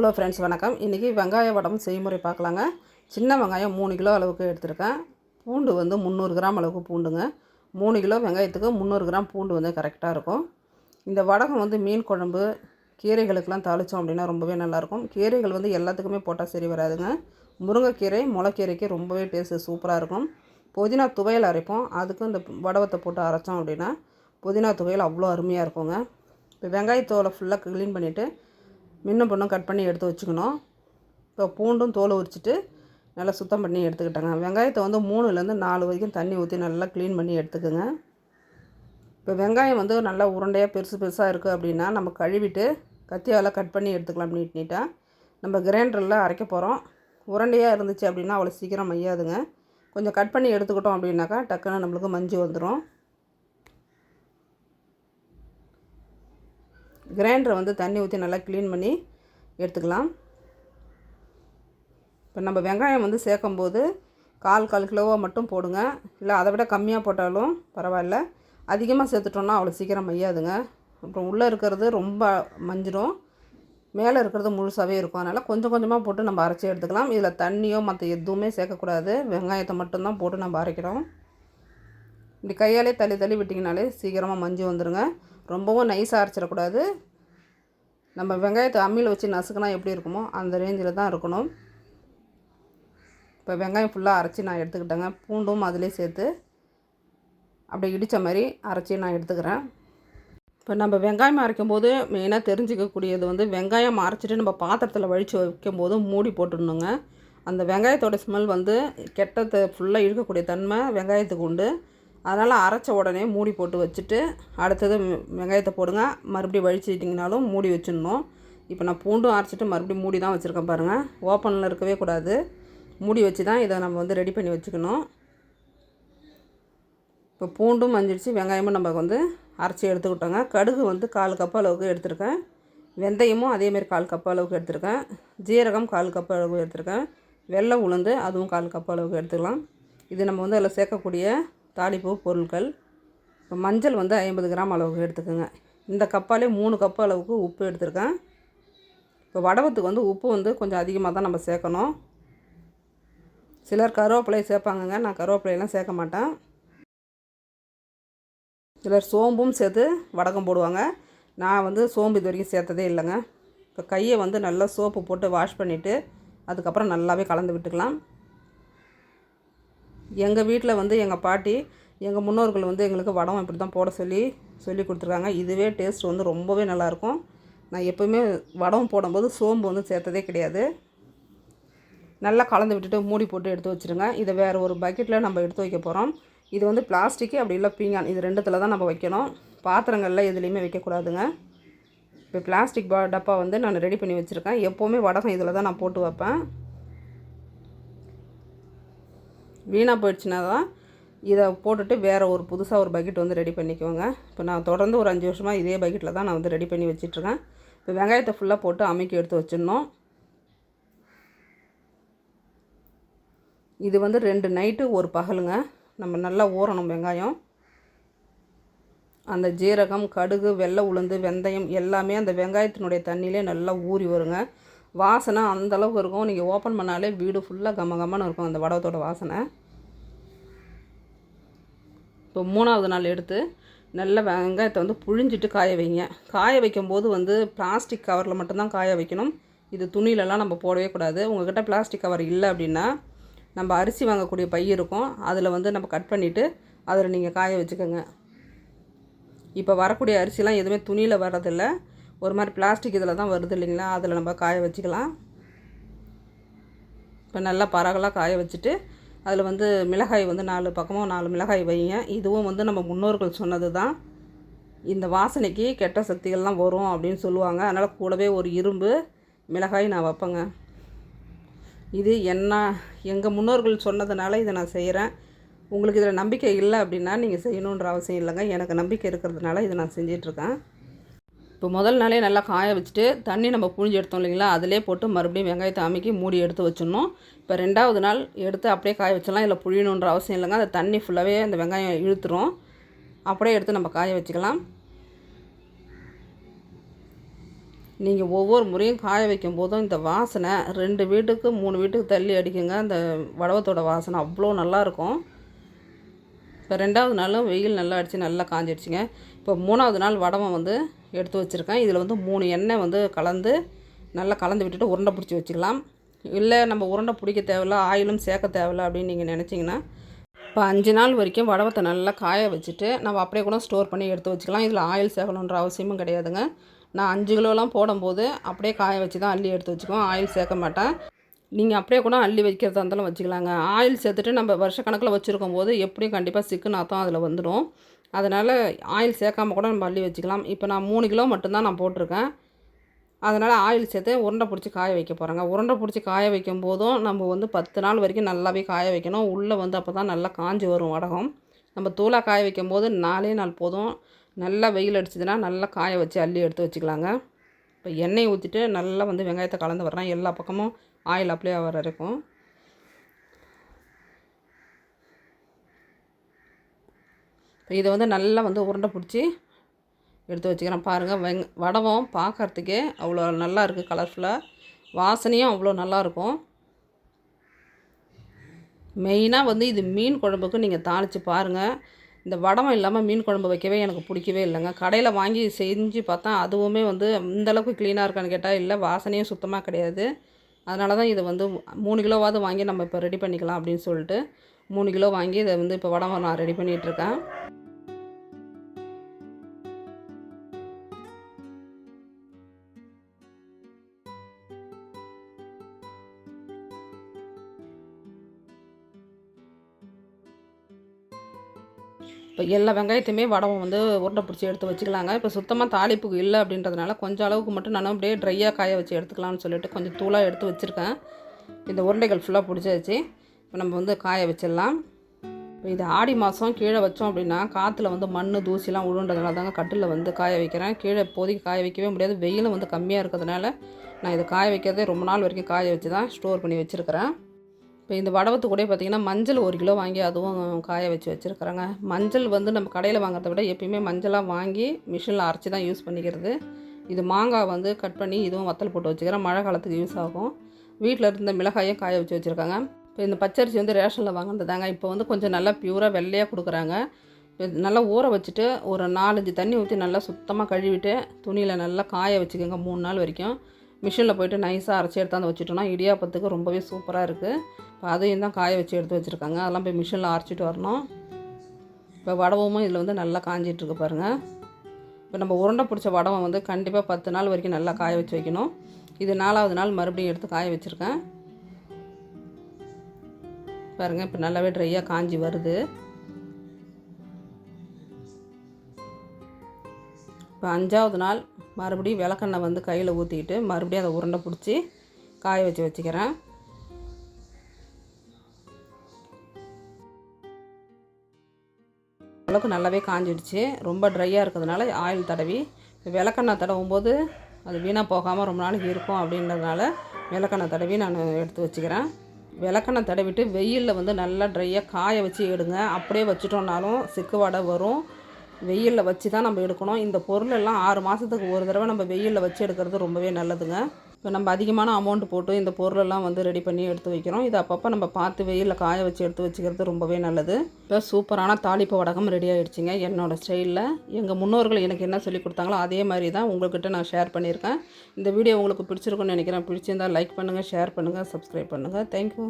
Hello friends வணக்கம். இன்றைக்கி வெங்காய வடம் செய்முறை பார்க்கலாங்க. சின்ன வெங்காயம் மூணு கிலோ அளவுக்கு எடுத்திருக்கேன். பூண்டு வந்து முந்நூறு கிராம் அளவுக்கு பூண்டுங்க. மூணு கிலோ வெங்காயத்துக்கு முந்நூறு கிராம் பூண்டு வந்து கரெக்டாக இருக்கும். இந்த வடகம் வந்து மீன் குழம்பு கீரைகளுக்கெலாம் தாளித்தோம் அப்படின்னா ரொம்பவே நல்லாயிருக்கும். கீரைகள் வந்து எல்லாத்துக்குமே போட்டால் சரி வராதுங்க. முருங்கைக்கீரை முளைக்கீரைக்கு ரொம்பவே டேஸ்ட்டு சூப்பராக இருக்கும். புதினா துவையல் அரைப்போம். அதுக்கும் இந்த வடவத்தை போட்டு அரைச்சோம் அப்படின்னா புதினா துவையல் அவ்வளோ அருமையாக இருக்குங்க. இப்போ வெங்காயத்தோலை ஃபுல்லாக க்ளீன் பண்ணிவிட்டு மின்னும் பொண்ணும் கட் பண்ணி எடுத்து வச்சுக்கணும். இப்போ பூண்டும் தோலை உரிச்சிட்டு நல்லா சுத்தம் பண்ணி எடுத்துக்கிட்டாங்க. வெங்காயத்தை வந்து மூணுலேருந்து நாலு வரைக்கும் தண்ணி ஊற்றி நல்லா க்ளீன் பண்ணி எடுத்துக்கோங்க. இப்போ வெங்காயம் வந்து நல்லா உருண்டையாக பெருசு பெருசாக இருக்குது அப்படின்னா நம்ம கழுவிட்டு கத்தியால் கட் பண்ணி எடுத்துக்கலாம் நீட் நீட்டாக நம்ம கிரைண்டரில் அரைக்க போகிறோம் உருண்டையாக இருந்துச்சு அப்படின்னா அவ்வளோ சீக்கிரம் மையாதுங்க. கொஞ்சம் கட் பண்ணி எடுத்துக்கிட்டோம் அப்படின்னாக்கா டக்குன்னு நம்மளுக்கு மஞ்சு வந்துடும் கிரைண்டரை வந்து தண்ணி ஊற்றி நல்லா க்ளீன் பண்ணி எடுத்துக்கலாம். இப்போ நம்ம வெங்காயம் வந்து சேர்க்கும்போது கால் கால் கிலோவாக மட்டும் போடுங்க. இல்லை அதை விட கம்மியாக போட்டாலும் பரவாயில்ல. அதிகமாக சேர்த்துட்டோன்னா அவ்வளோ சீக்கிரம் மையாதுங்க அப்புறம் உள்ளே இருக்கிறது ரொம்ப மஞ்சிடும் மேலே இருக்கிறது முழுசாகவே இருக்கும். அதனால் கொஞ்சம் கொஞ்சமாக போட்டு நம்ம அரைச்சி எடுத்துக்கலாம். இதில் தண்ணியோ மற்ற எதுவுமே சேர்க்கக்கூடாது. வெங்காயத்தை மட்டும்தான் போட்டு நம்ம அரைக்கிறோம். இப்படி கையாலே தள்ளி தள்ளி விட்டிங்கனாலே சீக்கிரமாக மஞ்சள் வந்துடுங்க ரொம்பவும் நைஸாக அரைச்சிடக்கூடாது. நம்ம வெங்காயத்தை அம்மியில் வச்சு நசுக்கினா எப்படி இருக்குமோ அந்த ரேஞ்சில் தான் இருக்கணும். இப்போ வெங்காயம் ஃபுல்லாக அரைச்சி நான் எடுத்துக்கிட்டேங்க. பூண்டும் அதிலே சேர்த்து அப்படி இடித்த மாதிரி அரைச்சி நான் எடுத்துக்கிறேன். இப்போ நம்ம வெங்காயம் அரைக்கும் போது மெயினாக தெரிஞ்சிக்கக்கூடியது வந்து வெங்காயம் அரைச்சிட்டு நம்ம பாத்திரத்தில் வழித்து வைக்கும் போது மூடி போட்டுடணுங்க. அந்த வெங்காயத்தோட ஸ்மெல் வந்து கெட்டத்தை ஃபுல்லாக இழுக்கக்கூடிய தன்மை வெங்காயத்துக்கு உண்டு. அதனால் அரைச்ச உடனே மூடி போட்டு வச்சுட்டு அடுத்தது வெங்காயத்தை போடுங்க. மறுபடியும் வழிச்சிட்டிங்கனாலும் மூடி வச்சிடணும். இப்போ நான் பூண்டும் அரைச்சிட்டு மறுபடியும் மூடி தான் வச்சுருக்கேன் பாருங்கள் ஓப்பனில் இருக்கவே கூடாது. மூடி வச்சு தான் இதை நம்ம வந்து ரெடி பண்ணி வச்சுக்கணும். இப்போ பூண்டும் மஞ்சிடுச்சு வெங்காயமும் நம்ம வந்து அரைச்சி எடுத்துக்கிட்டோங்க. கடுகு வந்து கால் கப் அளவுக்கு எடுத்திருக்கேன். வெந்தயமும் அதேமாரி கால் கப் அளவுக்கு எடுத்திருக்கேன். ஜீரகம் கால் கப் அளவுக்கு எடுத்திருக்கேன். வெள்ளை உளுந்து அதுவும் கால் கப் அளவுக்கு எடுத்துக்கலாம். இது நம்ம வந்து அதில் சேர்க்கக்கூடிய தாளிப்பு பொருட்கள். இப்போ மஞ்சள் வந்து ஐம்பது கிராம் அளவுக்கு எடுத்துக்கோங்க. இந்த கப்பாலே மூணு கப்பு அளவுக்கு உப்பு எடுத்திருக்கேன். இப்போ வடவத்துக்கு வந்து உப்பு வந்து கொஞ்சம் அதிகமாக தான் நம்ம சேர்க்கணும். சிலர் கருவேப்பிலையை சேர்ப்பாங்கங்க. நான் கருவேப்பிலையெல்லாம் சேர்க்க மாட்டேன். சிலர் சோம்பும் சேர்த்து வடகம் போடுவாங்க. நான் வந்து சோம்பு இது வரைக்கும் சேர்த்ததே இல்லைங்க. இப்போ கையை வந்து நல்லா சோப்பு போட்டு வாஷ் பண்ணிவிட்டு அதுக்கப்புறம் நல்லாவே கலந்து விட்டுக்கலாம். எங்கள் வீட்டில் வந்து எங்கள் பாட்டி எங்கள் முன்னோர்கள் வந்து எங்களுக்கு வடம் இப்படி தான் போட சொல்லி சொல்லி கொடுத்துருக்காங்க. இதுவே டேஸ்ட் வந்து ரொம்பவே நல்லாயிருக்கும். நான் எப்போவுமே வடம் போடும்போது சோம்பு வந்து சேர்த்ததே கிடையாது. நல்லா கலந்து விட்டுட்டு மூடி போட்டு எடுத்து வச்சுருங்க. இதை வேறு ஒரு பக்கெட்டில் நம்ம எடுத்து வைக்க போகிறோம். இது வந்து பிளாஸ்டிக்கு அப்படி இல்லை பீங்கான். இது ரெண்டுத்தில் தான் நம்ம வைக்கணும். பாத்திரங்களில் எதுலேயுமே வைக்கக்கூடாதுங்க. இப்போ பிளாஸ்டிக் டப்பா வந்து நான் ரெடி பண்ணி வச்சுருக்கேன். எப்போவுமே வடகம் இதில் தான் நான் போட்டு வைப்பேன். வீணாக போயிடுச்சுன்னா தான் இதை போட்டுட்டு வேறு ஒரு புதுசாக ஒரு பக்கெட் வந்து ரெடி பண்ணிக்குவோங்க இப்போ நான் தொடர்ந்து ஒரு அஞ்சு வருஷமாக இதே பக்கெட்டில் தான் நான் வந்து ரெடி பண்ணி வச்சிட்ருக்கேன். இப்போ வெங்காயத்தை ஃபுல்லாக போட்டு அமைக்கி எடுத்து வச்சிடணும். இது வந்து ரெண்டு நைட்டு ஒரு பகலுங்க. நம்ம நல்லா ஊறணும் வெங்காயம். அந்த ஜீரகம் கடுகு வெள்ளை உளுந்து வெந்தயம் எல்லாமே அந்த வெங்காயத்தினுடைய தண்ணியிலே நல்லா ஊறி வருங்க. வாசனை அந்த அளவுக்கு இருக்கும். நீங்கள் ஓப்பன் பண்ணாலே வீடு ஃபுல்லாக கம கம்மன்னு இருக்கும் அந்த வடவத்தோட வாசனை. இப்போ மூணாவது நாள் எடுத்து நல்ல வெங்காயத்தை வந்து புழிஞ்சிட்டு காய வைங்க. காய வைக்கும்போது வந்து பிளாஸ்டிக் கவரில் மட்டும்தான் காய வைக்கணும். இது துணியிலலாம் நம்ம போடவே கூடாது. உங்கள்கிட்ட பிளாஸ்டிக் கவர் இல்லை அப்படின்னா நம்ம அரிசி வாங்கக்கூடிய பை இருக்கும். அதில் வந்து நம்ம கட் பண்ணிவிட்டு அதில் நீங்கள் காய வச்சுக்கோங்க. இப்போ வரக்கூடிய அரிசிலாம் எதுவுமே துணியில் வர்றதில்லை. ஒரு மாதிரி பிளாஸ்டிக் இதில் தான் வருது இல்லைங்களா? அதில் நம்ம காய வச்சுக்கலாம். இப்போ நல்லா பரகலாக காய வச்சுட்டு அதில் வந்து மிளகாய் வந்து நாலு பக்கமும் நாலு மிளகாய் வைங்க. இதுவும் வந்து நம்ம முன்னோர்கள் சொன்னது தான் இந்த வாசனைக்கு கெட்ட சக்திகள்லாம் வரும் அப்படின்னு சொல்லுவாங்க. அதனால் கூடவே ஒரு இரும்பு மிளகாய் நான் வைப்பேங்க. இது என்ன எங்கள் முன்னோர்கள் சொன்னதுனால இதை நான் செய்கிறேன் உங்களுக்கு இதில் நம்பிக்கை இல்லை அப்படின்னா நீங்கள் செய்யணுன்ற அவசியம் இல்லைங்க. எனக்கு நம்பிக்கை இருக்கிறதுனால இதை நான் செஞ்சிட்ருக்கேன் இப்போ முதல் நாளே நல்லா காய வச்சுட்டு தண்ணி நம்ம புழிஞ்சு எடுத்தோம் இல்லைங்களா? அதிலே போட்டு மறுபடியும் வெங்காயத்தை அமைக்கி மூடி எடுத்து வச்சிடணும். இப்போ ரெண்டாவது நாள் எடுத்து அப்படியே காய வச்சிடலாம். இல்லை புழியணுன்ற அவசியம் இல்லைங்க. அந்த தண்ணி ஃபுல்லாகவே அந்த வெங்காயம் இழுத்துரும். அப்படியே எடுத்து நம்ம காய வச்சுக்கலாம். நீங்கள் ஒவ்வொரு முறையும் காய வைக்கும் போதும் இந்த வாசனை ரெண்டு வீட்டுக்கு மூணு வீட்டுக்கு தள்ளி அடிக்குங்க. அந்த வடவத்தோட வாசனை அவ்வளோ நல்லாயிருக்கும் இப்போ ரெண்டாவது நாளும் வெயில் நல்லா அடித்து நல்லா காஞ்சிடுச்சுங்க. இப்போ மூணாவது நாள் வடவம் வந்து எடுத்து வச்சுருக்கேன். இதில் வந்து மூணு எண்ணெய் வந்து கலந்து நல்லா கலந்து விட்டுட்டு உருண்டை பிடிச்சி வச்சுக்கலாம். இல்லை நம்ம உருண்டை பிடிக்க தேவையில்ல ஆயிலும் சேர்க்க தேவையில்ல அப்படின்னு நீங்கள் நினச்சிங்கன்னா இப்போ அஞ்சு நாள் வரைக்கும் வடவத்தை நல்லா காய வச்சுட்டு நம்ம அப்படியே கூட ஸ்டோர் பண்ணி எடுத்து வச்சுக்கலாம். இதில் ஆயில் சேர்க்கணுன்ற அவசியமும் கிடையாதுங்க. நான் அஞ்சு கிலோலாம் போடும்போது அப்படியே காய வச்சு தான் அள்ளி எடுத்து வச்சுக்குவோம் ஆயில் சேர்க்க மாட்டேன். நீங்கள் அப்படியே கூட அள்ளி வைக்கிறதா இருந்தாலும் வச்சுக்கலாங்க. ஆயில் சேர்த்துட்டு நம்ம வருஷக்கணக்கில் வச்சுருக்கும் போது எப்படியும் கண்டிப்பாக சிக்கு நாத்தம் அதில் வந்துடும். அதனால் ஆயில் சேர்க்காம கூட நம்ம அள்ளி வச்சுக்கலாம். இப்போ நான் மூணு கிலோ மட்டும்தான் நான் போட்டிருக்கேன். அதனால் ஆயில் சேர்த்து உருண்டை பிடிச்சி காய வைக்க போகிறேங்க உருண்டை பிடிச்சி காய வைக்கும் போதும் நம்ம வந்து பத்து நாள் வரைக்கும் நல்லாவே காய வைக்கணும். உள்ளே வந்து அப்போ தான் நல்லா காஞ்சி வரும் வடகம். நம்ம தூளாக காய வைக்கும் போது நாலே நாள் போதும். நல்லா வெயில் அடிச்சதுன்னா நல்லா காய வச்சு அள்ளி எடுத்து வச்சுக்கலாங்க. இப்போ எண்ணெய் ஊற்றிட்டு நல்லா வந்து வெங்காயத்தை கலந்து வர்றேன். எல்லா பக்கமும் ஆயில் அப்ளை ஆகிற வரைக்கும். இதை வந்து நல்லா வந்து உருண்டை பிடிச்சி எடுத்து வச்சுக்கிறேன். பாருங்கள் வெங் வடவம் பார்க்கறதுக்கே அவ்வளோ நல்லா இருக்குது கலர்ஃபுல்லாக வாசனையும் அவ்வளோ நல்லாயிருக்கும் மெயினாக வந்து இது மீன் குழம்புக்கு நீங்கள் தாளித்து பாருங்கள் இந்த வடவம் இல்லாமல் மீன் குழம்பு வைக்கவே எனக்கு பிடிக்கவே இல்லைங்க. கடையில் வாங்கி செஞ்சு பார்த்தா அதுவுமே வந்து இந்தளவுக்கு க்ளீனாக இருக்கான்னு கேட்டால் இல்லை வாசனையும் சுத்தமாக கிடையாது. அதனால தான் இதை வந்து மூணு கிலோவாவது வாங்கி நம்ம இப்போ ரெடி பண்ணிக்கலாம் அப்படின்னு சொல்லிட்டு மூணு கிலோ வாங்கி இதை வந்து இப்போ வடவம் நான் ரெடி பண்ணிகிட்ருக்கேன் இப்போ எல்லா வெங்காயத்தையுமே வடவம் வந்து உருண்டை பிடிச்சி எடுத்து வச்சுக்கலாங்க. இப்போ சுத்தமாக தாளிப்புக்கு இல்லை அப்படின்றதுனால கொஞ்சம் அளவுக்கு மட்டும் நான் அப்படியே ட்ரையாக காய வச்சு எடுத்துக்கலாம்னு சொல்லிட்டு கொஞ்சம் தூளாக எடுத்து வச்சுருக்கேன். இந்த உருண்டைகள் ஃபுல்லாக பிடிச்சாச்சு. இப்போ நம்ம வந்து காய வச்சிடலாம். இப்போ இது ஆடி மாதம் கீழே வச்சோம் அப்படின்னா காற்றுல வந்து மண் தூசிலாம் உழுன்றதுனால தாங்க கட்டில் வந்து காய வைக்கிறேன். கீழே இப்போதைக்கு காய வைக்கவே முடியாது. வெயிலும் வந்து கம்மியாக இருக்கிறதுனால நான் இதை காய வைக்கிறதே ரொம்ப நாள் வரைக்கும் காய வச்சு தான் ஸ்டோர் பண்ணி வச்சுருக்கிறேன். இப்போ இந்த வடவத்து கூட பார்த்திங்கன்னா மஞ்சள் ஒரு கிலோ வாங்கி அதுவும் காய வச்சு வச்சுருக்குறேங்க. மஞ்சள் வந்து நம்ம கடையில் வாங்குறத விட எப்பயுமே மஞ்சளாக வாங்கி மிஷினில் அரைச்சி தான் யூஸ் பண்ணிக்கிறது. இது மாங்காய் வந்து கட் பண்ணி இதுவும் வத்தல் போட்டு வச்சுக்கிறேன். மழை காலத்துக்கு யூஸ் ஆகும். வீட்டில் இருந்த மிளகாயும் காய வச்சு வச்சுருக்காங்க. இப்போ இந்த பச்சரிசி வந்து ரேஷனில் வாங்கினது தாங்க. இப்போ வந்து கொஞ்சம் நல்லா பியூராக வெள்ளையாக கொடுக்குறாங்க. நல்லா ஊற வச்சுட்டு ஒரு நாலஞ்சு தண்ணி ஊற்றி நல்லா சுத்தமாக கழுவிட்டு துணியில் நல்லா காய வச்சுக்கோங்க மூணு நாள் வரைக்கும். மிஷினில் போயிட்டு நைஸாக அரைச்சி எடுத்தாந்து வச்சுட்டோம்னா இடியாப்பத்துக்கு ரொம்பவே சூப்பராக இருக்குது இப்போ அதையும் தான் காய வச்சு எடுத்து வச்சுருக்காங்க. அதெல்லாம் போய் மிஷினில் அரைச்சிட்டு வரணும். இப்போ வடவமும் இதில் வந்து நல்லா காஞ்சிட்ருக்கு பாருங்கள் இப்போ நம்ம உருண்டை பிடிச்ச வடவம் வந்து கண்டிப்பாக பத்து நாள் வரைக்கும் நல்லா காய வச்சு வைக்கணும். இது நாலாவது நாள் மறுபடியும் எடுத்து காய வச்சுருக்கேன். பாருங்கள் இப்போ நல்லாவே ட்ரையாக காஞ்சி வருது. இப்போ அஞ்சாவது நாள் மறுபடியும் விளக்கெண்ணெய் வந்து கையில் ஊற்றிக்கிட்டு மறுபடியும் அதை உருண்டை பிடிச்சி காய வச்சு வச்சுக்கிறேன். அளவுக்கு நல்லாவே காஞ்சிடுச்சு. ரொம்ப ட்ரையாக இருக்கிறதுனால ஆயில் தடவி விளக்கெண்ணெய் தடவும் போது அது வீணாக போகாமல் ரொம்ப நாளைக்கு இருக்கும் அப்படின்றதுனால விளக்கெண்ணெய் தடவி நான் எடுத்து வச்சுக்கிறேன். விளக்கெண்ணெய் தடவிட்டு வெயிலில் வந்து நல்லா ட்ரையாக காய வச்சு எடுங்க. அப்படியே வச்சுட்டோம்னாலும் சிக்கு வடை வரும். வெயிலில் வச்சு தான் நம்ம எடுக்கணும். இந்த பொருள் எல்லாம் ஆறு மாதத்துக்கு ஒரு தடவை நம்ம வெயிலில் வச்சு எடுக்கிறது ரொம்பவே நல்லதுங்க. இப்போ நம்ம அதிகமான அமௌண்ட் போட்டு இந்த பொருளெல்லாம் வந்து ரெடி பண்ணி எடுத்து வைக்கிறோம். இது அப்பப்போ நம்ம பார்த்து வெயிலில் காய வச்சு எடுத்து வச்சுக்கிறது ரொம்பவே நல்லது. இப்போ சூப்பரான தாளிப்பு வடகம் ரெடி ஆகிடுச்சிங்க என்னோடய ஸ்டைலில் எங்கள் முன்னோர்கள் எனக்கு என்ன சொல்லி கொடுத்தாங்களோ அதே மாதிரி தான் உங்கள்கிட்ட நான் ஷேர் பண்ணியிருக்கேன். இந்த வீடியோ உங்களுக்கு பிடிச்சிருக்குன்னு நினைக்கிறேன். பிடிச்சிருந்தால் லைக் பண்ணுங்கள் ஷேர் பண்ணுங்கள் சப்ஸ்கிரைப் பண்ணுங்கள் தேங்க்யூ